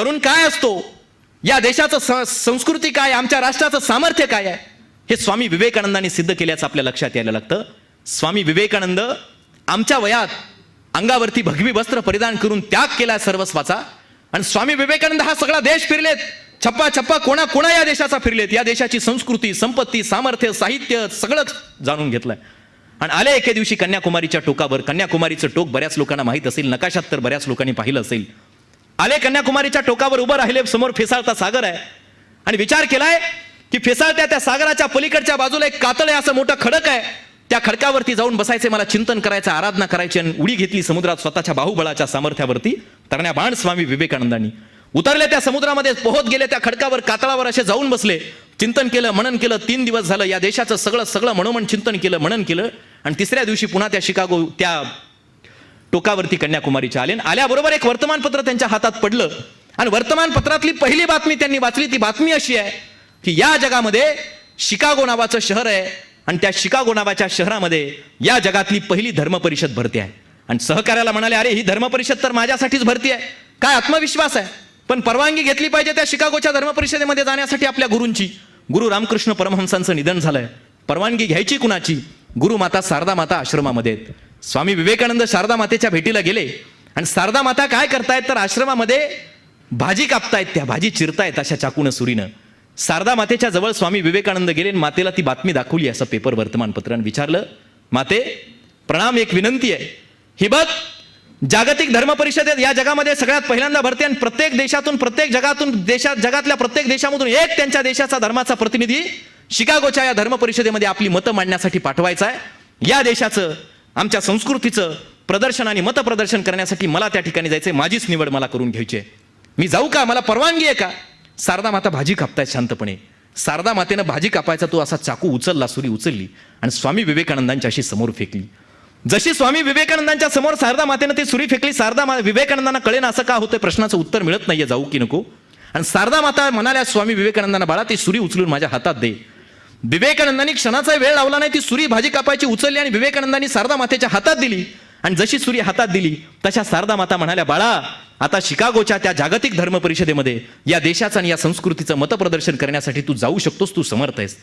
तरुण काय असतो? या देशाचं स- संस्कृती काय? आमच्या राष्ट्राचं सामर्थ्य काय आहे? हे स्वामी विवेकानंदांनी सिद्ध केल्याचं आपल्या लक्षात यायला लागतं. स्वामी विवेकानंद आमच्या वयात अंगावरती भगवी वस्त्र परिधान करून त्याग केला सर्वस्वाचा. आणि स्वामी विवेकानंद हा सगळा देश फिरलेत. छप्पा छप्पा कोणा कोणा या देशाचा फिरलेत. या देशाची संस्कृती संपत्ती सामर्थ्य साहित्य सगळं जाणून घेतलंय. आणि आले एके दिवशी कन्याकुमारीच्या टोकावर. कन्याकुमारीचं टोक बऱ्याच लोकांना माहीत असेल. नकाशात तर बऱ्याच लोकांनी पाहिलं असेल. आले कन्याकुमारीच्या टोकावर उभं राहिले समोर फेसाळता सागर आहे. आणि विचार केलाय की फेसाळत्या त्या सागराच्या पलीकडच्या बाजूला एक कातळ आहे असं मोठं खडक आहे. त्या खडकावरती जाऊन बसायचे मला चिंतन करायचं आराधना करायची आणि उडी घेतली समुद्रात स्वतःच्या बाहुबळाच्या सामर्थ्यावरती तरण्या बाण स्वामी विवेकानंदांनी. उतरले त्या समुद्रामध्ये पोहत गेले त्या खडकावर कातळावर असे जाऊन बसले. चिंतन केलं मनन केलं तीन दिवस झालं. या देशाचं सगळं सगळं मनोमन चिंतन केलं मनन केलं. आणि तिसऱ्या दिवशी पुन्हा त्या शिकागो त्या टोकावरती कन्याकुमारीच्या आले. आल्याबरोबर एक वर्तमानपत्र त्यांच्या हातात पडलं. आणि वर्तमानपत्रातली पहिली बातमी त्यांनी वाचली ती बातमी अशी आहे की या जगामध्ये शिकागो नावाचं शहर आहे. आणि त्या शिकागो नावाच्या शहरामध्ये या जगातली पहिली धर्मपरिषद भरती आहे. आणि सहकार्याला म्हणाले अरे ही धर्मपरिषद तर माझ्यासाठीच भरती आहे. काय आत्मविश्वास आहे? पण परवानगी घेतली पाहिजे त्या शिकागोच्या धर्मपरिषदेमध्ये जाण्यासाठी आपल्या गुरूंची. गुरु रामकृष्ण परमहंसांचं निधन झालंय. परवानगी घ्यायची कुणाची? गुरु माता शारदा माता आश्रमामध्ये आहेत. स्वामी विवेकानंद शारदा मातेच्या भेटीला गेले. आणि शारदा माता काय करतायत? तर आश्रमामध्ये भाजी कापतायत त्या भाजी चिरतायत अशा चाकून सुरीनं. शारदा मातेच्या जवळ स्वामी विवेकानंद गेले आणि मातेला ती बातमी दाखवली असं पेपर वर्तमानपत्रान विचारलं. माते प्रणाम एक विनंती आहे. ही बघ जागतिक धर्म परिषदेत या जगामध्ये सगळ्यात पहिल्यांदा भरते आणि प्रत्येक देशातून प्रत्येक जगातून देशात जगातल्या प्रत्येक देशामधून एक त्यांच्या देशाचा धर्माचा प्रतिनिधी शिकागोच्या या धर्म परिषदेमध्ये आपली मतं मांडण्यासाठी पाठवायचा आहे. या देशाचं आमच्या संस्कृतीचं प्रदर्शन आणि मतप्रदर्शन करण्यासाठी मला त्या ठिकाणी जायचंय. माझीच निवड मला करून घ्यायची आहे. मी जाऊ का? मला परवानगी आहे का? शारदा माता भाजी कापतायत शांतपणे. शारदा मातेनं भाजी कापायचा तो असा चाकू उचलला सुरी उचलली आणि स्वामी विवेकानंदांच्या अशी समोर फेकली. जशी स्वामी विवेकानंदांच्या समोर शारदा मातेनं ती सुरी फेकली शारदा मा विवेकानंदांना कळेना असं का होतं प्रश्नाचं उत्तर मिळत नाहीये. जाऊ की नको? आणि शारदा माता म्हणाल्या स्वामी विवेकानंदांना बाळा ती सुरी उचलून माझ्या हातात दे. विवेकानंदांनी क्षणाचा वेळ लावला नाही ती सुरी भाजी कापायची उचलली आणि विवेकानंदांनी शारदा मातेच्या हातात दिली. आणि जशी सुरी हातात दिली तशा शारदा माता म्हणाल्या बाळा आता शिकागोच्या त्या जागतिक धर्म परिषदेमध्ये या देशाचं आणि या संस्कृतीचं मतप्रदर्शन करण्यासाठी तू जाऊ शकतोस तू समर्थ आहेस.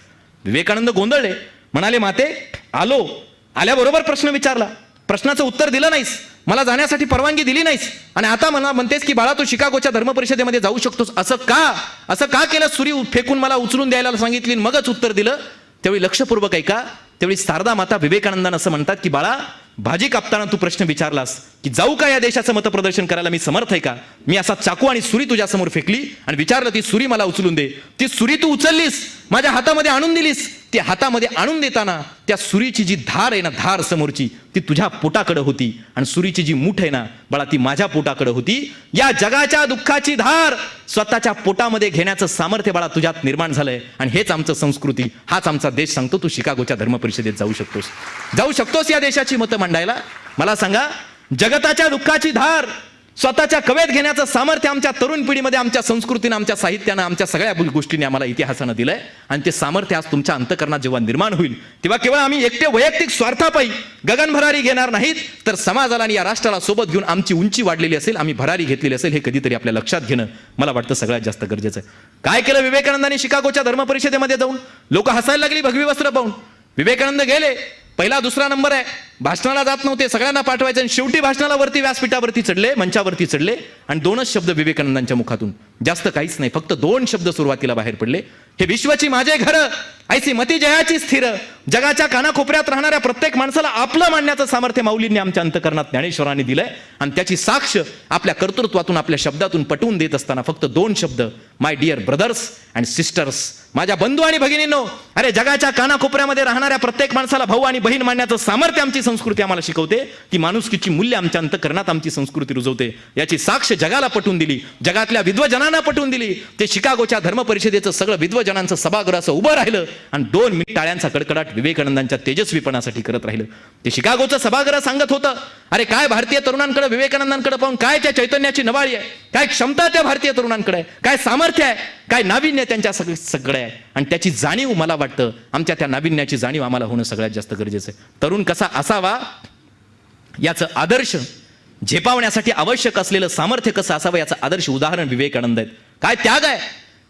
विवेकानंद गोंधळले. म्हणाले माते आलो. आल्याबरोबर प्रश्न विचारला. प्रश्नाचं उत्तर दिलं नाहीस. मला जाण्यासाठी परवानगी दिली नाहीस. आणि आता मला म्हणतेस की बाळा तू शिकागोच्या धर्मपरिषदेमध्ये जाऊ शकतोस. असं का? असं का केलं? सुरी फेकून मला उचलून द्यायला सांगितली मगच उत्तर दिलं? त्यावेळी लक्षपूर्वक ऐका. त्यावेळी शारदा माता विवेकानंदानं असं म्हणतात की बाळा भाजी कापताना तू प्रश्न विचारलास. की जाऊ का या देशाचं मतप्रदर्शन करायला मी समर्थ आहे का? मी असा चाकू आणि सुरी तुझ्या समोर फेकली आणि विचारलं ती सुरी मला उचलून दे. ती सुरी तू उचललीस माझ्या हातामध्ये आणून दिलीस. ती हातामध्ये आणून देताना त्या सुरीची जी धार आहे ना धार समोरची ती तुझ्या पोटाकडे होती. आणि सुरीची जी मूठ आहे ना बाळा ती माझ्या पोटाकडे होती. या जगाच्या दुःखाची धार स्वतःच्या पोटामध्ये घेण्याचं सामर्थ्य बाळा तुझ्यात निर्माण झालंय. आणि हेच आमचं संस्कृती हाच आमचा देश सांगतो. तू शिकागोच्या धर्म परिषदेत जाऊ शकतोस. जाऊ शकतोस या देशाची मतं मांडायला? मला सांगा जगताच्या दुःखाची धार स्वतःच्या कवेत घेण्याचं सामर्थ्य आमच्या तरुण पिढीमध्ये आमच्या संस्कृतीनं आमच्या साहित्यानं आमच्या सगळ्या गोष्टीने आम्हाला इतिहासानं दिलंय. आणि ते सामर्थ्य आज तुमच्या अंतकरणात जेव्हा निर्माण होईल तेव्हा केवळ आम्ही एकटे वैयक्तिक स्वार्थापायी गगन भरारी घेणार नाहीत तर समाजाला आणि या राष्ट्राला सोबत घेऊन आमची उंची वाढलेली असेल आम्ही भरारी घेतलेली असेल हे कधीतरी आपल्या लक्षात घेणं मला वाटतं सगळ्यात जास्त गरजेचं आहे. काय केलं विवेकानंदांनी शिकागोच्या धर्मपरिषदेमध्ये जाऊन? लोक हसायला लागली भगवी वस्त्र पाहून. विवेकानंद गेले पहिला दुसरा नंबर आहे. भाषणाला जात नव्हते. सगळ्यांना पाठवायचे आणि शेवटी भाषणाला वरती व्यासपीठावरती चढले मंचावरती चढले आणि दोनच शब्द विवेकानंदांच्या मुखातून. जास्त काहीच नाही. फक्त दोन शब्द सुरुवातीला बाहेर पडले. हे विश्वाची माझे घर. ऐसी मती जयाची स्थिर. जगाच्या कानाकोपऱ्यात राहणाऱ्या प्रत्येक माणसाला आपलं मानण्याचं सामर्थ्य माऊलींनी आमच्या अंतकरणात ज्ञानेश्वरांनी दिलंय. आणि त्याची साक्ष आपल्या कर्तृत्वातून आपल्या शब्दातून पटवून देत असताना फक्त दोन शब्द my dear brothers and sisters माझ्या बंधू आणि भगिनींनो अरे जगाच्या कानाकोपऱ्यामध्ये राहणाऱ्या प्रत्येक माणसाला भाऊ आणि बहीण मानण्याचं सामर्थ्य आमची संस्कृती आम्हाला शिकवते. की माणुसकीची मूल्य आमच्या अंतकरणात आमची संस्कृती रुजवते. याची साक्ष जगाला पटवून दिली. जगातल्या विद्वजनांना पटवून दिली. ते शिकागोच्या धर्म परिषदेचं सगळं विद्वजनांचं सभागृह असं उभं राहिलं आणि दोन मिनिट टाळ्यांचा कडकडाट विवेकानंदांच्या तेजस्वीपणासाठी करत राहिलं. ते शिकागोचं सभागृह सांगत होतं. अरे काय भारतीय तरुणांकडे विवेकानंदांकडे पाहून काय त्या चैतन्याची नवाळी आहे? काय क्षमता त्या भारतीय तरुणांकडे आहे? काय सामर्थ्य आहे? काय नाविन्य त्यांच्या सग सगळं आहे? आणि त्याची जाणीव मला वाटतं आमच्या त्या नाविन्याची जाणीव आम्हाला होणं सगळ्यात जास्त गरजेचं आहे. तरुण कसा असा असावा याचं आदर्श झेपावण्यासाठी आवश्यक असलेलं सामर्थ्य कसं असावं? याचं आदर्श उदाहरण विवेकानंद आहेत. काय त्याग आहे?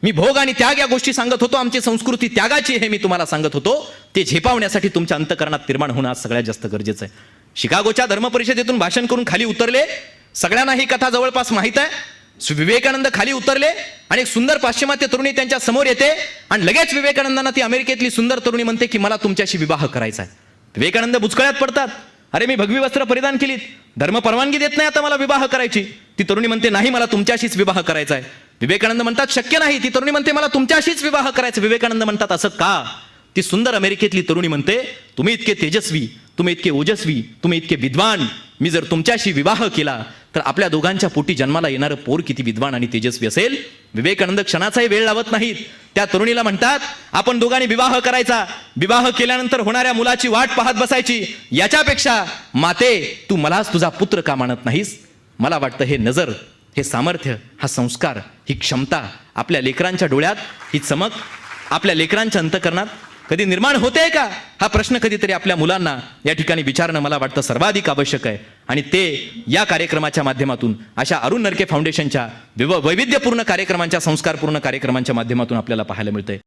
मी भोग आणि त्याग या गोष्टी सांगत होतो. आमची संस्कृती त्यागाची हे मी तुम्हाला सांगत होतो. ते झेपावण्यासाठी तुमच्या अंतकरणात निर्माण होणं आज सगळ्यात जास्त गरजेचं आहे. शिकागोच्या धर्मपरिषदेतून भाषण करून खाली उतरले. सगळ्यांना ही कथा जवळपास माहीत आहे. विवेकानंद खाली उतरले आणि एक सुंदर पाश्चिमात्य तरुणी त्यांच्यासमोर येते. आणि लगेच विवेकानंदांना ती अमेरिकेतली सुंदर तरुणी म्हणते की मला तुमच्याशी विवाह करायचा आहे. विवेकानंद बुचकळ्यात पडतात. अरे मी भगवी वस्त्र परिधान केलीत. धर्म परवानगी देत नाही आता मला विवाह करायची. ती तरुणी म्हणते नाही मला तुमच्याशीच विवाह करायचा आहे. विवेकानंद म्हणतात शक्य नाही. ती तरुणी म्हणते मला तुमच्याशीच विवाह करायचा विवेकानंद म्हणतात असं का? ती सुंदर अमेरिकेतली तरुणी म्हणते तुम्ही इतके तेजस्वी तुम्ही इतके ओजस्वी तुम्ही इतके विद्वान. मी जर तुमच्याशी विवाह केला तर आपल्या दोघांच्या पोटी जन्माला येणारं पोर किती विद्वान आणि तेजस्वी असेल? विवेकानंद क्षणाचाही वेळ लावत नाहीत. त्या तरुणीला म्हणतात आपण दोघांनी विवाह करायचा. विवाह केल्यानंतर होणाऱ्या मुलाची वाट पाहत बसायची. याच्यापेक्षा माते तू मलाच तुझा पुत्र का मानत नाहीस? मला वाटतं हे नजर हे सामर्थ्य हा संस्कार ही क्षमता आपल्या लेकरांच्या डोळ्यात ही चमक आपल्या लेकरांच्या अंतकरणात कधी निर्माण होते का? हा प्रश्न कधीतरी आपल्या मुलांना या ठिकाणी विचारणं मला वाटतं सर्वाधिक आवश्यक आहे. आणि ते या कार्यक्रमाच्या माध्यमातून अशा अरुण नरके फाउंडेशनच्या विव वैविध्यपूर्ण कार्यक्रमांच्या संस्कारपूर्ण कार्यक्रमांच्या माध्यमातून आपल्याला पाहायला मिळतंय.